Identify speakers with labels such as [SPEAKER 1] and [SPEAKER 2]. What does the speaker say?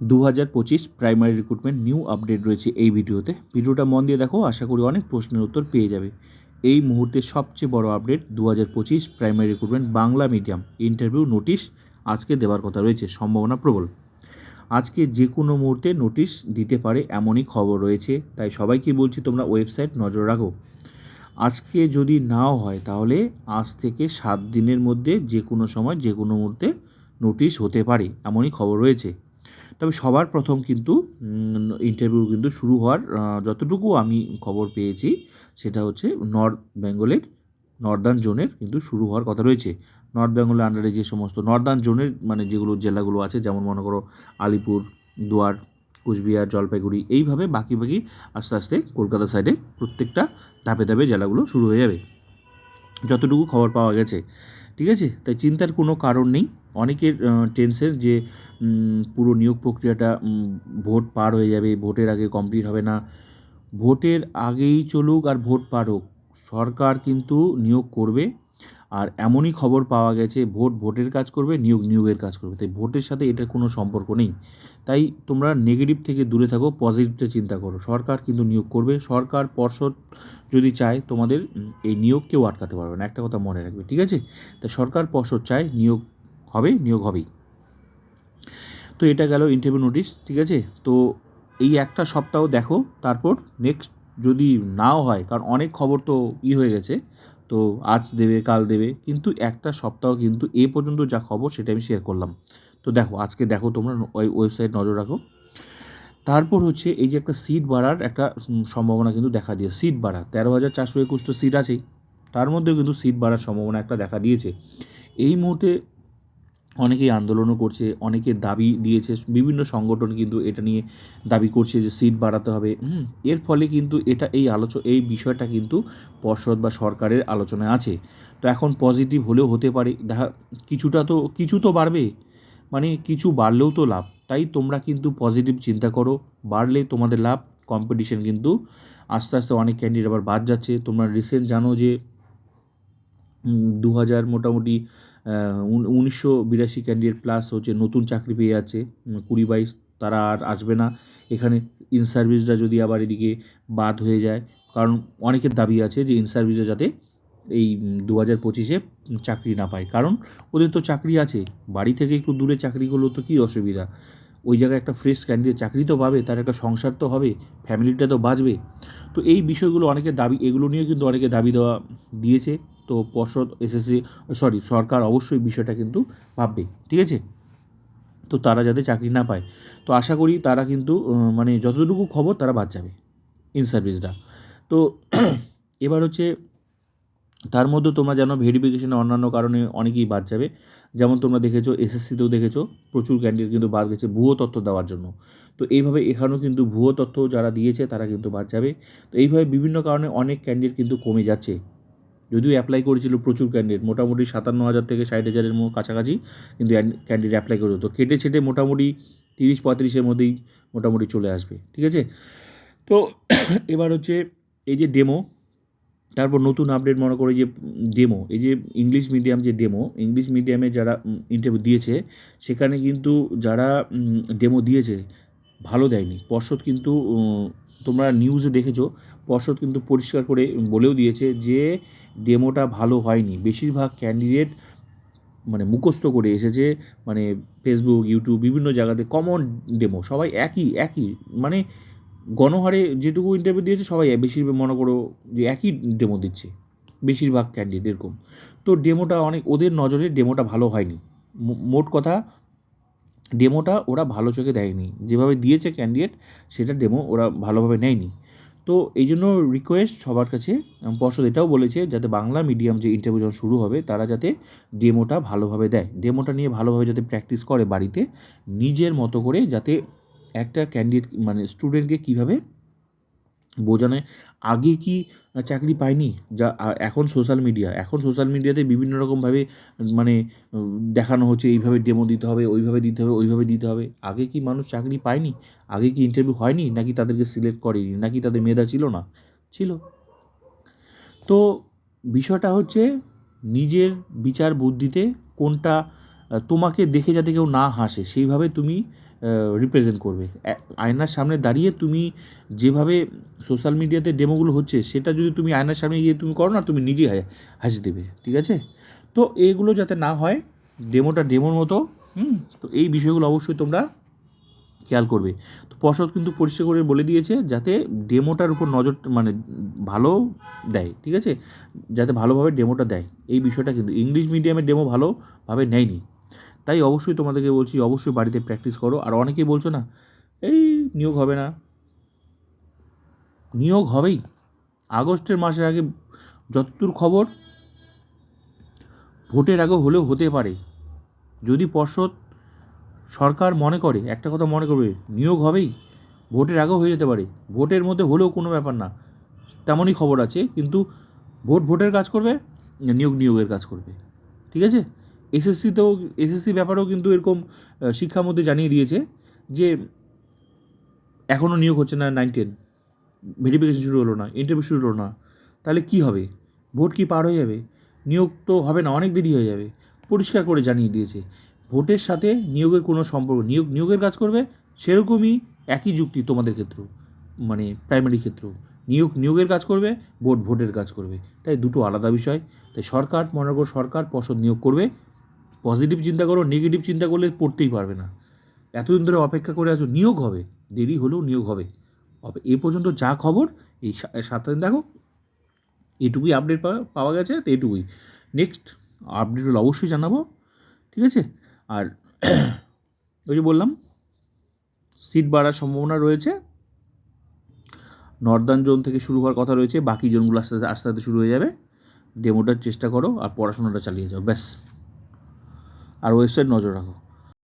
[SPEAKER 1] দু হাজার পঁচিশ প্রাইমারি রিক্রুটমেন্ট নিউ আপডেট রয়েছে এই ভিডিওতে। ভিডিওটা মন দিয়ে দেখো, আশা করি অনেক প্রশ্নের উত্তর পেয়ে যাবে। এই মুহূর্তে সবচেয়ে বড় আপডেট দু হাজার পঁচিশ primary recruitment Bangla medium interview notice আজকে দেওয়ার কথা রয়েছে, সম্ভাবনা প্রবল। আজকে যে কোনো মুহূর্তে নোটিশ দিতে পারে এমনই খবর রয়েছে, তাই সবাইকে বলছি তোমরা ওয়েবসাইট নজর রাখো। আজকে যদি নাও হয়, তাহলে আজ থেকে সাত দিনের মধ্যে যে কোনো সময় যে কোনো মুহূর্তে নোটিশ হতে পারে, এমনই খবর রয়েছে। তবে সবার প্রথম কিন্তু ইন্টারভিউ কিন্তু শুরু হওয়ার যতটুকু আমি খবর পেয়েছি, সেটা হচ্ছে নর্থ বেঙ্গলের নর্দার্ন জোনের কিন্তু শুরু হওয়ার কথা রয়েছে। নর্থ বেঙ্গলের আন্ডারে যে সমস্ত নর্দার্ন জোনের মানে যেগুলো জেলাগুলো আছে, যেমন মনে করো আলিপুর, দুয়ার, কুচবিহার, জলপাইগুড়ি, এইভাবে বাকি বাকি আস্তে আস্তে কলকাতা সাইডে প্রত্যেকটা ধাপে ধাপে জেলাগুলো শুরু হয়ে যাবে। যতটুকু খবর পাওয়া গেছে। ঠিক আছে? তাই চিন্তার কোনো কারণ নেই। অনেকের টেনশন যে পুরো নিয়োগ প্রক্রিয়াটা ভোট পার হয়ে যাবে, ভোটের আগে কমপ্লিট হবে না। ভোটের আগেই চলুক আর ভোট পার হোক। সরকার কিন্তু নিয়োগ করবে। আর এমনই খবর পাওয়া গেছে, ভোট ভোটের কাজ করবে, নিয়োগ নিয়োগের কাজ করবে। তাই ভোটের সাথে এটার কোনো সম্পর্ক নেই। তাই তোমরা নেগেটিভ থেকে দূরে থাকো পজিটিভটা চিন্তা করো। সরকার কিন্তু নিয়োগ করবে। সরকার পর্ষদ যদি চায়, তোমাদের এই নিয়োগ কেউ আটকাতে পারবে না। একটা কথা মনে রাখবে, ঠিক আছে? তাই সরকার পর্ষদ চায়, নিয়োগ হবে, নিয়োগ হবেই। তো এটা গেল ইন্টারভিউ নোটিশ ঠিক আছে? তো এই একটা সপ্তাহ দেখো, তারপর নেক্সট যদি নাও হয়, কারণ অনেক খবর তো ই হয়ে গেছে তো আজ দেবে, কাল দেবে। কিন্তু একটা সপ্তাহ কিন্তু এ পর্যন্ত যা খবর সেটা আমি শেয়ার করলাম। তো দেখো, আজকে দেখো তোমরা ওই ওয়েবসাইট নজর রাখো। তারপর হচ্ছে এই যে একটা সিট বাড়ার একটা সম্ভাবনা কিন্তু দেখা দিয়েছে। সিট বাড়া, তেরো হাজার চারশো একুশটা সিট আছেই। তার মধ্যেও কিন্তু সিট বাড়ার সম্ভাবনা একটা দেখা দিয়েছে। এই মুহূর্তে অনেকেই আন্দোলনও করছে অনেকে দাবি দিয়েছে, বিভিন্ন সংগঠন কিন্তু এটা নিয়ে দাবি করছে যে সিট বাড়াতে হবে। হুম, এর ফলে কিন্তু এটা এই আলোচনা এই বিষয়টা কিন্তু পর্ষদ বা সরকারের আলোচনায় আছে। তো এখন পজিটিভ হলেও হতে পারে। দেখা, কিছুটা তো, কিছু তো বাড়বে। মানে কিছু বাড়লেও তো লাভ। তাই তোমরা কিন্তু পজিটিভ চিন্তা করো। বাড়লে তোমাদের লাভ। কম্পিটিশন কিন্তু আস্তে আস্তে অনেক ক্যান্ডিডেট আবার বাদ যাচ্ছে। তোমরা রিসেন্ট জানো যে দু হাজার মোটামুটি উনিশশো বিরাশি ক্যান্ডিডেট প্লাস হচ্ছে নতুন চাকরি পেয়ে যাচ্ছে কুড়ি বাইশ, তারা আর আসবে না। এখানে ইন সার্ভিসরা যদি আবার এদিকে বাদ হয়ে যায়, কারণ অনেকের দাবি আছে যে ইন সার্ভিসে যাতে এই দু হাজার পঁচিশে চাকরি না পায়। কারণ ওদের তো চাকরি আছে, বাড়ি থেকে একটু দূরে চাকরিগুলো তো কী অসুবিধা? ওই জায়গায় একটা ফ্রেশ ক্যান্ডিডেট চাকরি তো পাবে, তার একটা সংসার তো হবে ফ্যামিলিটা তো বাঁচবে। তো এই বিষয়গুলো অনেকের দাবি, এগুলো নিয়ে কিন্তু অনেকে দাবি দেওয়া দিয়েছে। তো পর্ষদ, এসএসসি সরি সরকার অবশ্যই বিষয়টা কিন্তু ভাববে, ঠিক আছে? তো তারা যাতে চাকরি না পায়। তো আশা করি তারা কিন্তু মানে যতটুকু খবর তারা বাদ যাবে ইন সার্ভিসটা তো এবার হচ্ছে, তার মধ্যে তোমরা জানো ভেরিফিকেশনের অন্যান্য কারণে অনেকেই বাদ যাবে। যেমন তোমরা দেখেছ, এসএসসিতেও দেখেছ, প্রচুর ক্যান্ডিডেট কিন্তু বাদ গেছে ভুয়ো তথ্য দেওয়ার জন্য। তো এইভাবে এখানেও কিন্তু ভুয়ো তথ্য যারা দিয়েছে তারা কিন্তু বাদ যাবে। তো এইভাবে বিভিন্ন কারণে অনেক ক্যান্ডিডেট কিন্তু কমে যাচ্ছে। যদিও অ্যাপ্লাই করেছিল প্রচুর ক্যান্ডিডেট মোটামুটি সাতান্ন হাজার থেকে ষাট হাজারের কাছাকাছি কিন্তু ক্যান্ডিডেট অ্যাপ্লাই করে তো কেটে ছেটে মোটামুটি তিরিশ পঁয়ত্রিশের মধ্যেই মোটামুটি চলে আসবে, ঠিক আছে? তো এবার হচ্ছে এই যে ডেমো তারপর নতুন আপডেট মনে করে যে ডেমো এই যে ইংলিশ মিডিয়াম যে ডেমো ইংলিশ মিডিয়ামে যারা ইন্টারভিউ দিয়েছে, সেখানে কিন্তু যারা ডেমো দিয়েছে, ভালো দেয়নি। পর্ষদ কিন্তু তোমরা নিউজে দেখেছ, পর্ষদ কিন্তু পরিষ্কার করে বলেও দিয়েছে যে ডেমোটা ভালো হয়নি। বেশিরভাগ ক্যান্ডিডেট মানে মুখস্থ করে এসেছে মানে ফেসবুক ইউটিউব বিভিন্ন জায়গাতে কমন ডেমো সবাই একই একই মানে গণহারে যেটুকু ইন্টারভিউ দিয়েছে সবাই বেশিরভাগ মনে করো যে একই ডেমো দিচ্ছে, বেশিরভাগ ক্যান্ডিডেট এরকম। তো ডেমোটা অনেক, ওদের নজরে ডেমোটা ভালো হয়নি। মোট কথা ডেমোটা ওরা ভালো চোখে দেয়নি যেভাবে দিয়েছে ক্যান্ডিডেট সেটা ডেমো ওরা ভালোভাবে নেয়নি। তো এই জন্য রিকোয়েস্ট সবার কাছে পর্ষদ এটাও বলেছে যাতে বাংলা মিডিয়াম যে ইন্টারভিউ যখন শুরু হবে, তারা যাতে ডেমোটা ভালোভাবে দেয়। ডেমোটা নিয়ে ভালোভাবে যাতে প্র্যাকটিস করে বাড়িতে, নিজের মতো করে যাতে একটা ক্যান্ডিডেট মানে স্টুডেন্টকে কীভাবে বোঝানো আগে কি চাকরি পায়নি? যা এখন সোশ্যাল মিডিয়া এখন সোশ্যাল মিডিয়াতে বিভিন্ন রকমভাবে মানে দেখানো হচ্ছে, এইভাবে ডেমো দিতে হবে, ওইভাবে দিতে হবে, ওইভাবে দিতে হবে। আগে কি মানুষ চাকরি পায়নি? আগে কি ইন্টারভিউ হয়নি? নাকি তাদেরকে সিলেক্ট করেনি? নাকি তাদের মেধা ছিল না? ছিল। তো বিষয়টা হচ্ছে, নিজের বিচার বুদ্ধিতে কোনটা, তোমাকে দেখে যাতে কেউ না হাসে, সেইভাবে তুমি রিপ্রেজেন্ট করবে। আয়নার সামনে দাঁড়িয়ে তুমি যেভাবে সোশ্যাল মিডিয়াতে ডেমোগুলো হচ্ছে, সেটা যদি তুমি আয়নার সামনে গিয়ে তুমি করো না, তুমি নিজেই হাসি দেবে, ঠিক আছে? তো এইগুলো যাতে না হয় ডেমোটা ডেমোর মতো, হুম? তো এই বিষয়গুলো অবশ্যই তোমরা খেয়াল করবে। তো পর্ষদ কিন্তু পরিষ্কার করে বলে দিয়েছে, যাতে ডেমোটার উপর নজর মানে ভালো দেয়, ঠিক আছে? যাতে ভালোভাবে ডেমোটা দেয়, এই বিষয়টা কিন্তু ইংলিশ মিডিয়ামের ডেমো ভালোভাবে নেয়নি। তাই অবশ্যই তোমাদেরকে বলছি, অবশ্যই বাড়িতে প্র্যাকটিস করো। আর অনেকেই বলছো না, এই নিয়োগ হবে না। নিয়োগ হবেই। আগস্টের মাসের আগে যতদূর খবর, ভোটের আগে হলেও হতে পারে। যদি পর্ষদ, সরকার মনে করে, একটা কথা মনে করবে, নিয়োগ হবেই, ভোটের আগেও হয়ে যেতে পারে। ভোটের মধ্যে হলেও কোনো ব্যাপার না, তেমনই খবর আছে, কিন্তু ভোট ভোটের কাজ করবে, নিয়োগ নিয়োগের কাজ করবে। ঠিক আছে? এসএসসিতেও, এসএসসি ব্যাপারেও কিন্তু এরকম শিক্ষামন্ত্রী জানিয়ে দিয়েছে যে এখনও নিয়োগ হচ্ছে না নাইন টেন। ভেরিফিকেশন শুরু হলো না ইন্টারভিউ শুরু হলো না। তাহলে কি হবে? ভোট কি পার হয়ে যাবে? নিয়োগ তো হবে না, অনেক দেরি হয়ে যাবে। পরিষ্কার করে জানিয়ে দিয়েছে। ভোটের সাথে নিয়োগের কোনো সম্পর্ক, নিয়োগ, নিয়োগের কাজ করবে সেরকমই একই যুক্তি তোমাদের ক্ষেত্রেও মানে প্রাইমারি ক্ষেত্রেও নিয়োগ, নিয়োগের কাজ করবে, ভোট, ভোটের কাজ করবে। তাই দুটো আলাদা বিষয়। তাই সরকার মনে সরকার পর্ষদ নিয়োগ করবে। পজিটিভ চিন্তা করো নেগেটিভ চিন্তা করলে পড়তেই পারবে না। এতদিন ধরে অপেক্ষা করে আছো, নিয়োগ হবে। দেরি হলেও নিয়োগ হবে। এ পর্যন্ত যা খবর, এই সাত দিন দেখো, এটুকুই আপডেট পাওয়া গেছে, তো এটুকুই। নেক্সট আপডেট হলে অবশ্যই জানাব, ঠিক আছে? আর ওই যে বললাম সিট বাড়ার সম্ভাবনা রয়েছে। নর্দার্ন জোন থেকে শুরু হওয়ার কথা রয়েছে, বাকি জোনগুলো আস্তে আস্তে আস্তে আস্তে শুরু হয়ে যাবে। ডেমোটার চেষ্টা করো, আর পড়াশোনাটা চালিয়ে যাও, ব্যাস। আর ওয়েবসাইট নজর রাখো।